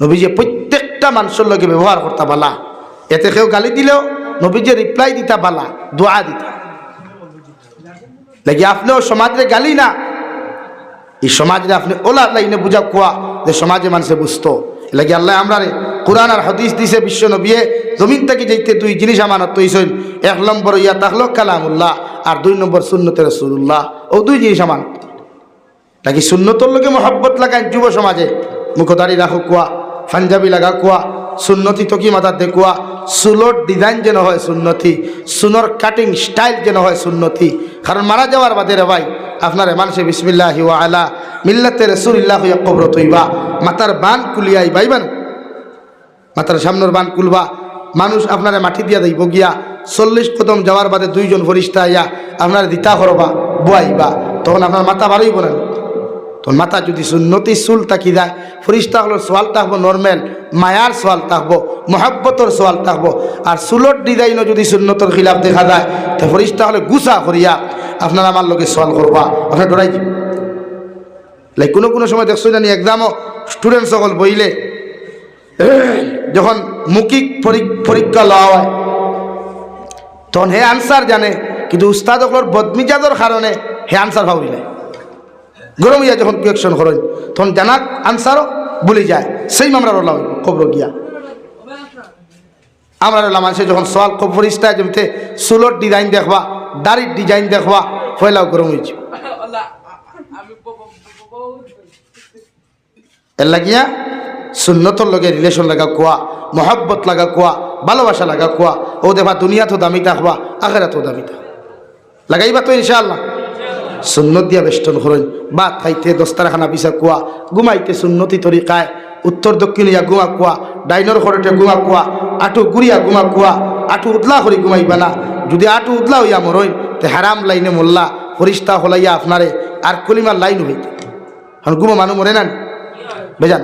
নবীজি প্রত্যেকটা মানুষের লগে ব্যবহার করতে বালা। এতে কেউ গালি দিলেও নবীজি রিপ্লাই দিতা বালা, দোয়া দিতা। লাগি আপনিও সমাজে গালি না, এই সমাজে আপনি ওলা লাইনে বুঝা কোয়া যে সমাজে মানুষে বুঝতো। লাগি আল্লাহ আমরা রে কোরআন আর হদিস দিছে বিশ্ব নবিয়ে, জমিন থেকে যেতে দুই জিনিস আমানত তৈছেন এক নম্বর ইয়া তাহলো কালামুল্লাহ আর দুই নম্বর সুন্নতে রসুল্লাহ ও দুই জিনিস আমার নাকি সুন্নতর লোকে মহব্বত লাগায় যুব সমাজে মুখদারি রাখো কোয়া। পাঞ্জাবি লাগা কোয়া সুন্নতি তকি মাথার দেখুয়া সুলোর ডিজাইন যেন হয় সুন্নতি সুনর কাটিং স্টাইল যেন হয় সুন্নতি কারণ মারা যাওয়ার বাদে রে ভাই আপনার মানুষে বিসমিল্লাহ ওয়া আলা, মিল্লাতে রসুলিল্লাহ হইয়া কবর তৈবা মাতার বান কুলিয়াই বাইবান মাতার সামনের বান কুলবা মানুষ আপনারে মাটি দিয়া দেব গিয়া, চল্লিশ কদম যাওয়ার বাদে দুইজন ফরিস্তা আইয়া আপনার দিতা করবা বুয়াইবা তখন আপনার মাথা ভালোই বলেন মাথা যদি সুন্নতি চুল তাকি যায়, ফরিস্তা হলো সোয়াল থাকব নর্মেল মায়ার সোয়াল থাকব মহাব্বতর সোয়াল থাকব আর চুলর ডিজাইনও যদি সুন্নতর খিলাফ দেখা যায়, তো ফরিস্তা হলে গুছা করিয়া আপনার আমার লোকে সোয়াল করবা। আপনার ডরাই লাইক কোনো কোনো সময় দেখছ জানি এক্সামও স্টুডেন্ট সকল বইলে, যখন মৌখিক পরী- পরীক্ষা লওয়া হয়, তখন হে আনসার জানে, কিন্তু উস্তাদ অকলর বদমিজাজর কারণে হে আনসার ভাবি নাই। গরম ইয়া যখন কুয়েকশন করেন তখন জানাক, আনসারও ভুলে যায়। সেই আমরা রলাম খবর গিয়া। আমরা রলাম মানুষের যখন সওয়াল খবর ইস্তায় যেমতে চুলোর ডিজাইন দেখবা, দাড়ির ডিজাইন দেখবা পয়লাও গরম হয়েছে। এর লাগিয়া সুন্নতর লগে রিলেশন লাগা কোয়া, মহাব্বত লাগা কোয়া, ভালোবাসা লাগা কোয়া, ও দেবা দুনিয়া তো দামি থাকবা আখেরা তো দামি থাকবা লাগাইবা তো ইনশাআল্লাহ। সুন্নত দিয়া বেষ্টন করেন বা খাইতে দস্তারখানা পিছা কোয়া ঘুমাইতে সুন্নতি তরিকায় উত্তর দক্ষিণ ইয়া গুমা কোয়া ডাইনর খরটে গুমা কোয়া আঠু গুড়িয়া গুমা কোয়া আঠু উদলা করি ঘুমাইবা না যদি আঠু উদলা হইয়া মরইন তে হারাম লাইনে মোল্লা ফরিস্তা হলাইয়া আপনারে আর কলিমার লাইন হইতে এখন গুমা মানুষ মরে না? বেজান।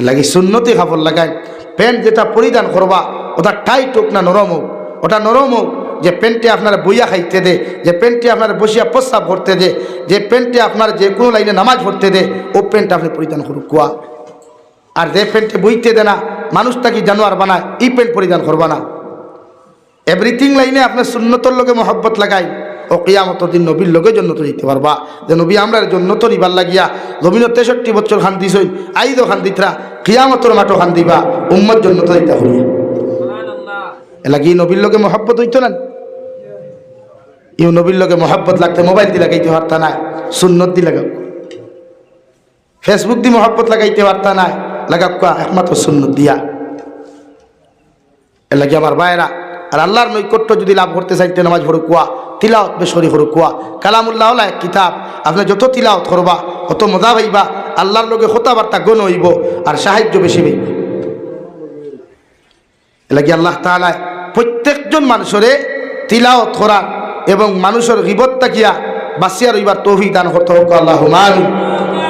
লাগি সুন্নতি কাপড় লাগাই প্যান্ট যেটা পরিধান করবা ওটা টাইট হোক না নরম হোক ওটা নরম হোক যে প্যান্টে আপনার বইয়া খাইতে দে যে প্যান্টে আপনার বসিয়া প্রস্তাব ভরতে দে যে প্যান্টে আপনার যে কোনো লাইনে নামাজ ভরতে দে ও প্যান্ট আপনি পরিধান করুক কুয়া। আর যে প্যান্টে বইতে দে না মানুষটা কি জানোয়ার বানায় এই প্যান্ট পরিধান করবা না। এভরিথিং লাইনে আপনার সুন্নতর লোকে মহব্বত লাগাই ও কিয়ামতর দিন নবীর লোকের জন্য তো যেতে পারবা। যে নবী আমরা জন্য তো নিবার লাগিয়া নবীন তেষট্টি বছর খান দিছই আইদো খান দিতরা কিয়ামতর মাঠও খান দিবা উম্মর জন্য তো দিতে হইয়া এলা কি নবীর লোকে মহব্বত হইতো না? ইউ নবীর লোকে মহব্বত লাগতে মোবাইল দিয়ে লাগাইতে পারতা নাই, সুন্নত দিয়ে লাগাও। ফেসবুক দিয়ে মহব্বত লাগাইতে পারতা নাই লাগাক একমাত্র সুন্নত দিয়া। এর লাগে আমার ভাইয়েরা, আর আল্লাহর নৈকট্য যদি লাভ করতে চাইতে নামাজ ভরু কুয়া তিলাওত বেসরি হরু কুয়া, কালামুল্লাহ এক কিতাব, আপনি যত তিলাওত করবা, অত মজা পাইবা, আল্লাহর লোকে কথাবার্তা গণ হইব, আর সাহায্য বেশি হইব এর লাগে আল্লাহ তালায় প্রত্যেকজন মানুষরে তিলাওত করার এবং মানুষের গিবত তাকিয়া বাসিয়া রইবার তৌফিক দান করতে হোক আল্লাহ মামি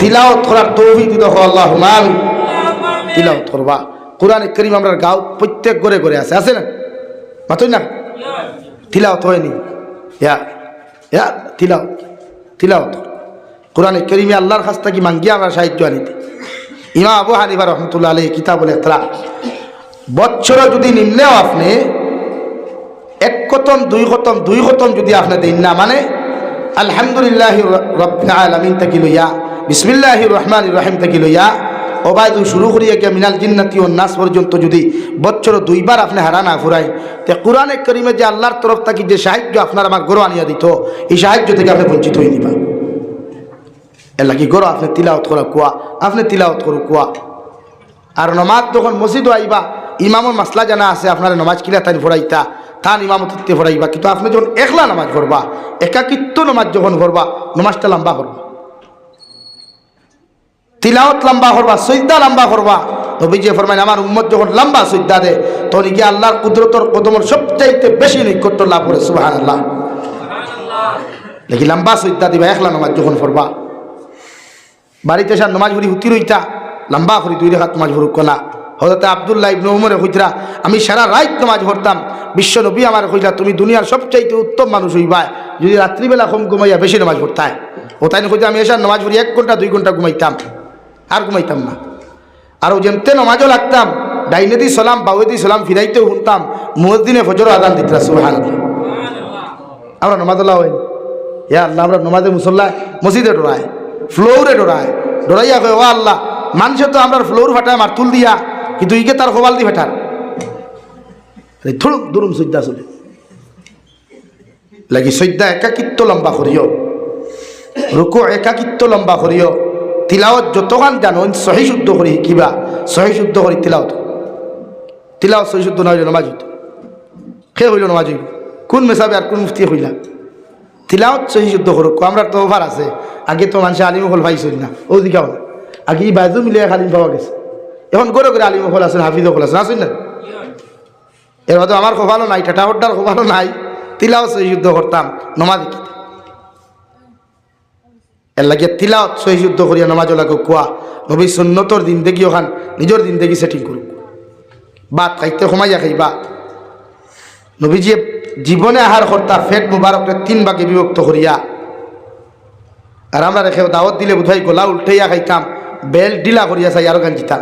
তিলাওত করার তৌফিক দিতে হোক আল্লাহ মামি তিলাওত করবা। কোরআন করিম আমরা গাঁও প্রত্যেক ঘরে ঘরে আছে। আছে না? মাতই না? তিলাওত হয়নি। ইয়া ইয়া তিলাওত কোরআন করিমে আল্লাহর কাছ থেকে মাঙ্গিয়া আমরা সাহায্য আনিতে। ইমা আবু হানিফা রহমতুল্লাহ আলী কিতাবুল এতরা বৎসরে যদি নিম্নেও আপনি এক খতম, দুই খতম দুই খতম যদি আপনি দিন না মানে আলহামদুলিল্লাহ রব্বিল থেকে লইয়া বিসমিল্লাহ রহমান রহিম থেকে লইয়া ওবায়দু শুরু করিয়া গিয়া মিনাল জিন্নাতি ও নাস পর্যন্ত যদি বছর দুইবার আপনি হারা না ফুরাই তে কোরআনে করিমে যে আল্লাহর তরফ থাকি যে সাহায্য আপনার আমার গরো আনিয়া দিত, এই সাহায্য থেকে আপনি বঞ্চিত হয়ে নিবা। এলা কি গরো আপনি তিলাওত করা কুয়া, আপনি তিলাওত করো কুয়া। আর নমাজ যখন মসজিদ আইবা ইমামর মাসলা জানা আছে, আপনার নমাজ কিলা তাই ফোরাইতা তান ইমামতিতে ফোরাইবা কিন্তু আপনি যখন একলা নামাজ পড়বা, একাকিত্ব নামাজ যখন পড়বা, নমাজটা লম্বা করবা। তিলাওত লম্বা করবা সৈদা লম্বা করবা। নবী যে ফরমাইন, আমার উম্মত যখন লম্বা সৈদা দে তখন গিয়ে আল্লাহর কুদরতর কদমর সবচাইতে বেশি নৈকট্য লাভ করে সুবাহান আল্লাহ দেখি, লম্বা সৈদা দিবা, একলা নমাজ যখন পড়বা। বাড়িতে এসে নমাজ ভরি হুতি রইতা, লম্বা করি, দুই রেখা তোমাজ ভরুক না হজরত আবদুল্লাহ ইবনে উমরে কইতরা আমি সারা রাত নামাজ পড়তাম বিশ্ব নবী আমার কইলা, তুমি দুনিয়ার সবচাইতে উত্তম মানুষ হইবা, যদি রাত্রিবেলা কম ঘুমাইয়া বেশি নামাজ পড়তায়। ও তাই কইতে আমি এসে নামাজ পড়ি, এক ঘণ্টা, দুই ঘণ্টা ঘুমাইতাম, আর ঘুমাইতাম না। আর ও যেমতে নামাজও লাগতাম, ডাইনে দি সালাম বাউে দি সালাম, ফিরাইতেও শুনতাম মুহদ্দিনে ফজর আদান দিতরা সুবহান আমরা নমাজল্লাহ হই। ইয়া আল্লাহ, আমরা নমাজে মুসল্লা, মসজিদে ডোরায়, ফ্লোরে ডোরায়, ডোরাইয়া কয়, ও আল্লাহ, মানুষে তো আমরা ফ্লোর ফাটায় মারতুল দিয়া, কিন্তু ইকে তার খোবাল দি ফাটার। থুড়ুম দুরুম সজ্জা চলে। লাগি সজ্জা একাকিত্ব লম্বা করিও। রুকু একাকিত্ব লম্বা করিও। তিলাওত যতগান জানো সহি শুদ্ধ করি কিবা সহি শুদ্ধ করি তিলাওত তিলাওত সহি শুদ্ধ না হইল নমাজ সে হইল নমাজ কোন মেসাবে আর কোন মুফতি হইলা? তিলাওত সহি শুদ্ধ করুক আমরা তো অফার আছে। আগে তো মানুষে আলিম হল পাইছিল না। ও দিকাও আগে এই বাইজু মিলিয়ে খালিম পাওয়া গেছে। এখন করে করে আলিম হল আছেন হাফিজ হল আছেন আসেন না এর মধ্যে আমার খোফালো নাই ঠাটা হড্ডার খোফালো নাই। তিলাও সহি শুদ্ধ করতাম, নমাজ কি এর লাগে তিলাওত সহি শুদ্ধ করিয়া নমাজ লাগে কোয়া, নবী সুন্নতর দিন দেখি ওখান, নিজের দিন দেখি সেটিং করুক। বাদ খাইতে সোমাইয়া খাইবা নবীজিয়ে জীবনে আহার কর্তা ফেট মুবারকরে তিন ভাগে বিভক্ত করিয়া, আর আমরা রেখে দাওয়াত দিলে বোধহয় গোলা উল্টাইয়া খাইতাম, বেল ডিলা করিয়া চাই আরও গান জিতাম।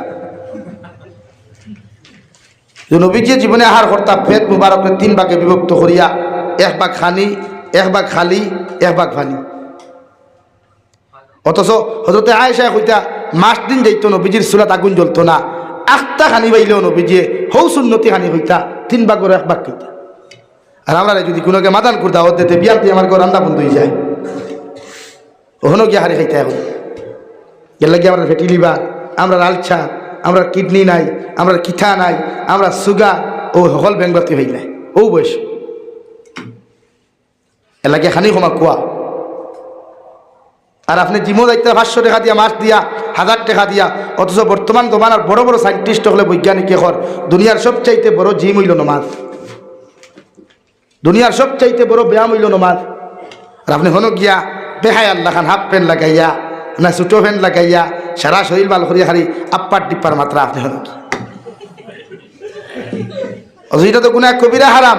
যে নবীজিয়ে জীবনে আহার কর্তা ফেট মুবারকরে তিন ভাগে বিভক্ত করিয়া এক ভাগ খানি এক ভাগ খালি, এক ভাগ ভানি। অথচ হজরতে আয়সায় কইতা মাস দিন যাইতো নবীজির চুলাত আগুন জ্বলতো না আখটা খানি বাইলেও নবীজিয়ে হৌ সুন্নতি খানি হইতা তিন ভাগের এক ভাগ কইতা আর আমরা যদি কোনোকে মাদান করতা ওর দিতে বিয়ান্তি আমার ঘর রান্না বন্ধ হয়ে যায়। ওখানেও গিয়ে হারি খাইতে এখন গেলে লাগে আমরা ফেটি লিভার আমরা লালচা আমরা কিডনি নাই, আমরা কিঠা নাই, আমরা সুগার ও সকল বেঙ্গলতি হয়ে যায় ও বয়স। এর লাগে খানি ক্ষমা কোয়া আর আপনি জিমো দায়িত্ব পাঁচশো টাকা দিয়া মাস দিয়া, হাজার টাকা দিয়া, অথচ বর্তমান জমানার বড় বড় সাইন্টিস্ট হলে বৈজ্ঞানিক হর দুনিয়ার সবচাইতে বড় জিম হইল নমাজ। দুনিয়ার সবচাইতে বড় ব্যায়াম হইল নমাজ। আর আপনি হনো গিয়া বেহাই আল্লাহ খান, হাফ প্যান্ট লাগাইয়া। না ছোটো প্যান্ট লাগাইয়া সারা শরীর বাল করিয়া খালি আপ্পার টিপ্পার মাত্রা আপনি হনো কি? এটা তো এক কবিরা হারাম।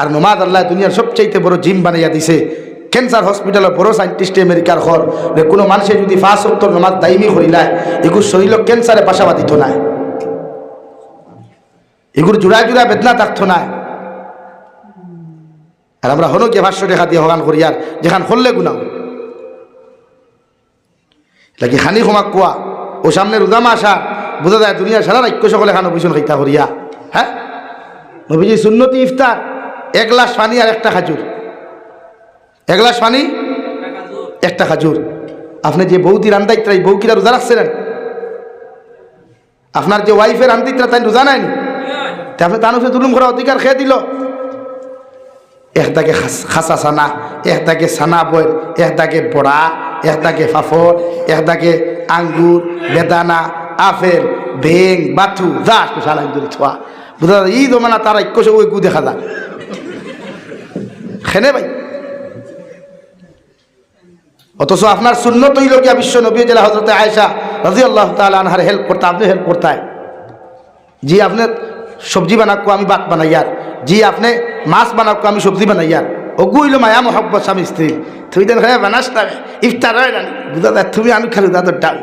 আর নমাজ আল্লাহ দুনিয়ার সবচাইতে বড় জিম বানাইয়া দিছে। ক্যান্সার হসপিটালের বড় সাইন্টিস্ট আমেরিকার যে কোনো মানুষের যদি ফাঁস উত্তর নমাজ দায়মি করিলায় এগুর শরীর ক্যান্সারে পাশাবা দিত নাই। এগুর জোড়া জোড়া বেদনা থাকতো নাই। আর আমরা হলো ভাষ্য রেখা দিয়ে হগান করি আর যেখান করলে গুনাও লাগি হানি ক্ষমা কোয়া ও সামনে রোজামা আসা বোঝা যায় দুনিয়া সারা রাক্য সকলে খানো পিছন খাইতা করিয়া হ্যাঁ নবীজি সুন্নতি ইফতার এক গ্লাস পানি আর একটা খাজুর এক গ্লাস পানি, একটা খাজুর আপনি যে বৌদি রান্দাইত্রা এই বউ কিরা রোজা রাখছিলেন আপনার যে ওয়াইফের রান্দিত্রা তাই রোজা নাইনি তা আপনি তানুসে তুলুম করা অধিকার খেয়ে দিল। একদাকে খাসা সানা একদাকে সানা বই একদাকে বড়া, একদাকে ফাফড় একদাকে আঙ্গুর, বেদানা, আপেল, বেং, বাথু, যা সালাই দূরে ছোয়া বুঝা ই জমানা তারা ইকোশে ওই গু দেখা যায়। খেনে ভাই। অথচ আপনার শূন্য তৈলকিয়া বিশ্ব নবী জেলা হজরতে আয়সা রাজি আল্লাহ তাল আনহার হেল্প করতে, আপনি হেল্প করতায় জি আপনি সবজি বানাকো, আমি বাত বানাইয়ার জি, আপনি মাছ বানাকো আমি সবজি বানাইয়ার ওগু হইল মায়া মহব্বত স্বামী স্ত্রী। তুই দেন খাই বানাস না ইফতার হয় না তুমি আমি খালি দাদর ডাল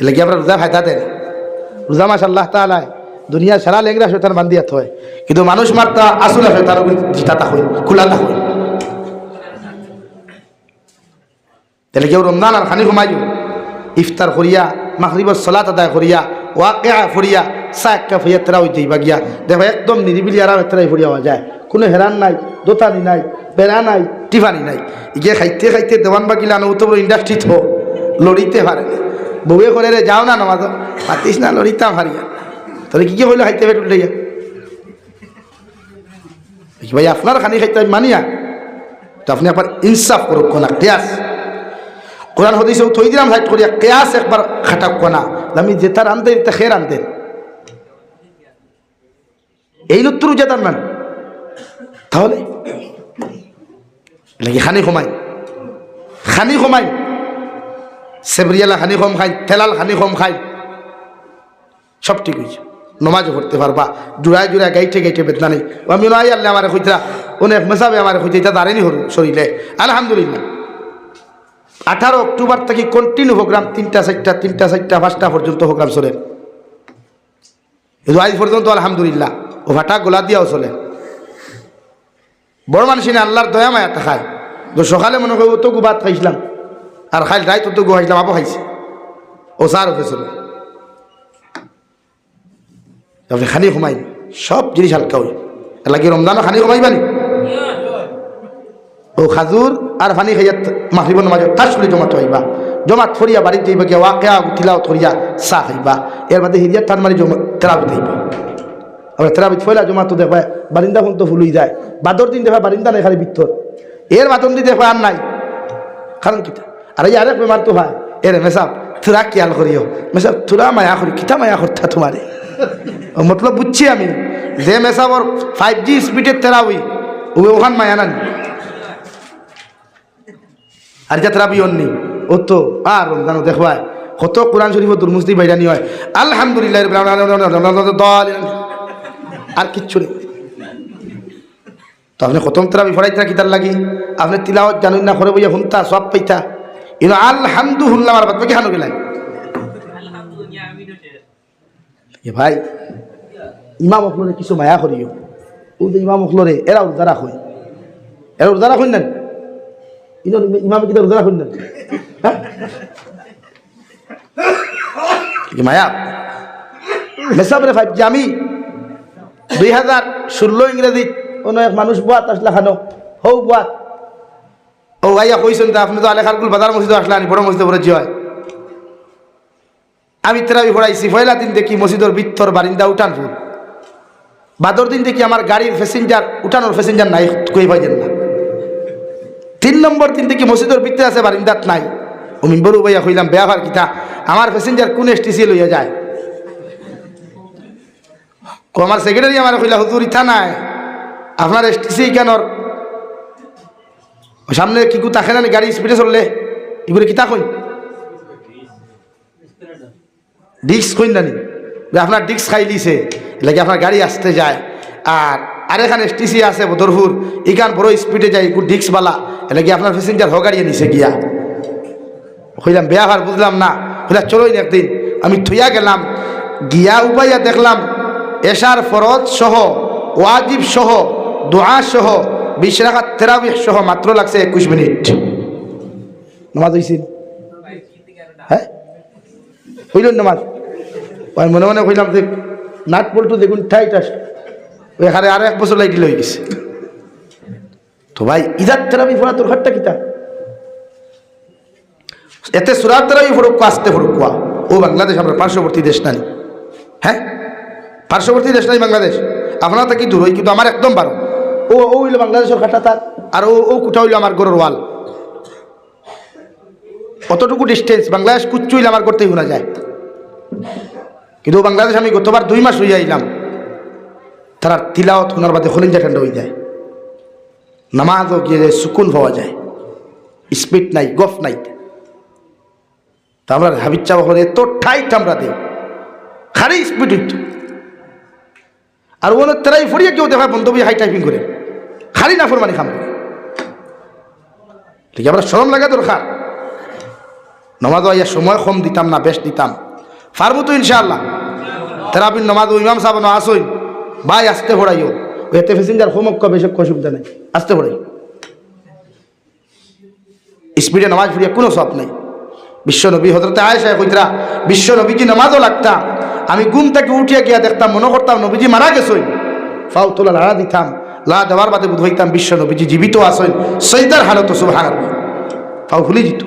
এলে কি আমরা রোজা ফায়দা দেন? রোজা মাস আল্লাহ তালায় দুনিয়া সারা লেংরা শৈতান বান্দিয়াত হয় কিন্তু মানুষ মারতা আসলে শৈতান জিতাতা হয় খোলাতা হয়। তাহলে কেউ রমজান আর খানি ঘুমাইও ইফতার করিয়া মাহরিবর সলাত আদায় করিয়া, ওয়াকেয়া ফরিয়া সাক্কা ফইয়া তেরা হইতে বাগিয়া দেখো, একদম নিরিবিলি আরাম তেরাই ফরিয়া হওয়া যায়। কোনো হেরান নাই, দোতানি নাই, বেড়া নাই, টিফানি নাই। ইগে খাইতে খাইতে দেওয়ান বাকিলে আনো তো ইন্ডাস্ট্রি থো, লড়িতে পারে বউয়ে করে রে, যাও না নমাজ। পাতিস না লড়িতাম হারিয়া। তাহলে কি কি হইল খাইতে পেট উঠে গিয়া ভাই, আপনার খানি খাইতে আমি মানিয়া? তো আপনি একবার ইনসাফ করুক কোনা, কেয়াস। কোরআন হদিস থই দিলাম, সাইড করিয়া, কেয়াস একবার খাটাক কোনা। আমি জেতার আনতে তা খের আনতেন এই নত্তর জেতার মান তাহলে? লাগি খানি কমাই খানি কমাই সেবরিয়ালা খানি কম খাই তেলাল খানি কম খাই। সব ঠিক হয়েছে। নমাজও পড়তে পারবা। জুড়ায় জুড়ায় গাইটে গাইটে বেদনা নেই। আমি নয় আল্লাহ আমার কইতরা অনেক মেসাবে আমার কইতে এটা দাঁড়ানি হল শরীরে। আলহামদুলিল্লাহ। আঠারো অক্টোবর থেকে কন্টিনিউ প্রোগ্রাম তিনটা চারটা তিনটা চারটা, পাঁচটা পর্যন্ত প্রোগ্রাম চলে। আজ পর্যন্ত আলহামদুলিল্লাহ। ও ভাটা গোলা দিয়াও চলে বড় মানুষ আল্লাহর দয়া মায়াটা খায়। তো সকালে মনে করি ও তো ভাত খাইছিলাম। আর খাইল রায় তো গু খাইছিলাম আপও খাইছে। ও সার উঠে চলে। আপনি খানি ঘুমাই সব জিনিস হালকা হই লাগে রমজানও খানি ঘুমাইবানি ও খাজুর আর ফানি খাইয়া মাহরিব নামাজত তাস করে জমাত হইবা জমাত ফরিয়া বাড়িতে যাইবা গিয়া ওয়াকেয়া তিলাও থরিয়া চা খাইবা। এর বাদে হিরিয়া তার মানে জমা হইবা আবার তেরাবিত ফয়লা জমা তো দেখবা, বারিন্দা ফোন তো যায়। বাদর দিন দেখা বারিন্দা নাই খালি বিত্তর এর বাতন দি দেখবা আর নাই। কারণ কিতা আর আরেক বেমার তো হয়, এরে মেসাব থুরা কিয়াল করিও। মেসাব থুরা মায়া করি কিতা মায়া করতা তোমারে? মতলব বুঝছি আমি, যে মেসাবর ফাইভ জি স্পিডের তেরাউই ও ওখান মায়া নানি আর যা তেরাবি অন্যি ও তো, আর রমজানও দেখবায় কত কোরআন শরীফ দুর্মুস্তি বাইরানি হয়। আলহামদুলিল্লাহ আর কিচ্ছু নেই। তো আপনি খতম তেরাবি ফরাইতা কিতার লাগি? আপনি তিলাওয়াত জানুন না করে বইয়া হুনতা, সব পাইতা। ইনো আলহামদু হুল্লাম আর বাদ বাকি হানো গেলাই এ ভাই, ইমাম অকলরে কিছু মায়া করিও। ও যে ইমাম অকলরে, এরা উদ্ধারা হয় এরা উদ্ধারা হয় না ইনো ইমাম উদ্ধারা হয় না হ্যাঁ? মায়া? মেসাবরে ভাই যে আমি দুই হাজার ষোলো ইংরেজি কোনো এক মানুষ বাত আসলা খানো। হৌ বাত ও ভাইয়া কইছেন তা আপনি তো আলেখারকুল বাজার মসজিদ আসলেন বড় মসজিদে পড়েছি হয়। আমি তেরাবি পড়াইছি, পয়লা দিন দেখি মসজিদের বৃত্তর বারিন্দা উঠান ফুল। বাদর দিন দেখি আমার গাড়ির প্যাসেঞ্জার উঠানোর প্যাসেঞ্জার নাই, কই পাইছেন না। তিন নম্বর দিন দেখি মসজিদের বৃত্তে আছে বারিন্দাত নাই। ও মিম্বরু ভাইয়া কইলাম বেয়া কিতা? আমার প্যাসেঞ্জার কোন এসটিসি লইয়া যায়? আমার সেক্রেটারি আমার কইলা, হুজুর, ইথা নাই। আপনার এসটিসি কেন সামনে কি কু তাকে না গাড়ি স্পিডে চললে। এগুলো কিতা কই ডিস্ক কই নানি। যে আপনার ডিস্ক খাই দিছে লাগে আপনার গাড়ি আসতে যায়। আর আরেখানে এসটিসি আছে বদরপুর, ইখান বড় স্পিডে যায়, একটু ডিস্কওয়ালা এলাকি আপনার প্যাসেঞ্জার হ গাড়িয়ে নিছে গিয়া? কইলাম বেয়া ভার বুঝলাম না। কইলা চলোই একদিন। আমি থুইয়া গেলাম, গিয়া উপাইয়া দেখলাম এশার ফরজ সহ, ওয়াজিব সহ, দোয়া সহ, বিশ রাখা তেরাবিশ সহ মাত্র লাগছে একুশ মিনিট। নামাজ হয়েছিল হ্যাঁ? হইল নামাজ? ওই মনে মনে কইলাম যে নাট বল্টু দেখুন আস ওই হারে আরও এক বছর লাইটি হয়ে গেছে। তো ভাই ইদার তেরাবি ফোড়া তোর হাটটা কিতা এতে সুরাত তেরাবি ফোড়ক আসতে ফোড়ক ও বাংলাদেশ, আমরা পার্শ্ববর্তী দেশ নাই হ্যাঁ? পার্শ্ববর্তী দেশ নাই বাংলাদেশ। আপনারা তো কি দূর হই কিন্তু আমার একদম বারো। ও ও হইল বাংলাদেশের খাটা তার। আর ও ও কুটা হইল আমার গরুর ওয়াল। অতটুকু ডিস্টেন্স বাংলাদেশ কুচ্ছু হইলে আমার করতেই শোনা যায়। কিন্তু বাংলাদেশ আমি গতবার দুই মাস হইয়া আইলাম। তারা তিলাওত শোনার বাদে হলিঞ্জা ঠান্ডা হয়ে যায়। নামাজও গিয়ে যায় সুকুন পাওয়া যায়। স্পিড নাই গফ নাই। তো আমরা হাবিচ্ছা বহরে এত ঠাইট আমরা দিই। খালি স্পিড হইত। আর ওখানে তেরাই ফরিয়ে কেউ দেখা বন্ধ হাই টাইপিং করে। খালি না ফরমানি খাম করে। ঠিক আমরা সরম লাগা দরকার। নমাজ ইয়া সময় কম দিতাম না, বেশ দিতাম। পারব তো ইনশাআল্লাহ। তেরাবিন নমাজ ইমাম সাহেব না আসই ভাই, আসতে পড়াইও। এতে প্যাসেঞ্জার হোমক বেশি অসুবিধা নেই। আসতে পড়াই। স্পিডে নামাজ ফিরিয়ে কোনো সব নেই। বিশ্ব নবী হজরতে আয়সা কইতরা, বিশ্ব নবীজি নামাজও লাগতাম আমি গুম থেকে উঠিয়া গিয়া দেখতাম, মনে করতাম, নবীজি মারা গেছই। ফাউ তোলা লাড়া দিতাম লা দেওয়ার বাদে বোধ হইতাম বিশ্ব নবীজি জীবিত আসেন সৈদার হালত হার ফাউ ভুলে যেত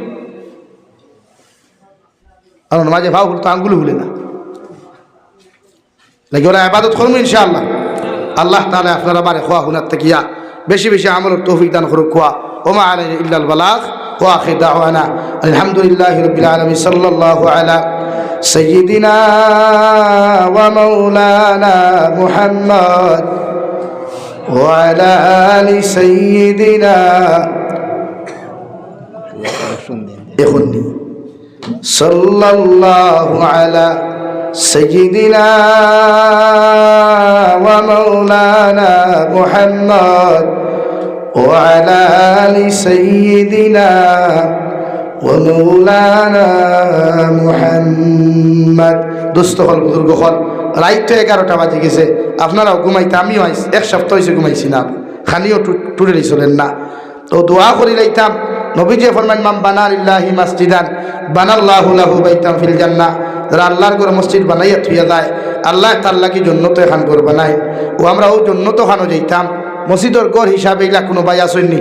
আর মাঝে ভাও তো আঙ্গুল ভুলে না। লাগে ওরা আবাদত করব ইনশাআল্লাহ? আল্লাহ তাহলে আপনারা বারে খোয়া হুনার তেকিয়া বেশি বেশি আমলের তৌফিক দান করুক, খোয়া। ওমা আলাই ইল্লাল বালাক ওয়া আখির না আলহামদুলিল্লাহি রাব্বিল আলামিন, সাল্লাল্লাহু আলা سيدنا ومولانا محمد وعلى آل سيدنا يخني صلى الله على سيدنا ومولانا محمد وعلى آل سيدنا মুহাম্মদ। হল বুজুর্গ, হল রাইট তো গেছে। আপনারাও ঘুমাইতে, আমিও আইস এক সপ্তাহ হয়েছে ঘুমাইছি না। খানিও টুটে নিয়েছিলেন না। তো দোয়া করি লাইতাম, নবীজি ফরমান মাম বানার ইল্লাহি মাসজিদান, বানাল্লাহু লাহু বাইতাম ফিল জান্নাহ যারা আল্লাহর করে মসজিদ বানাইয়া থুইয়া যায়, আল্লাহ তাল্লা কি জন্য তো এখান করে বানায়। ও আমরা ও জন্য তো খানো যাইতাম। মসজিদর গড় হিসাবে এগুলা কোনো বাই আসেননি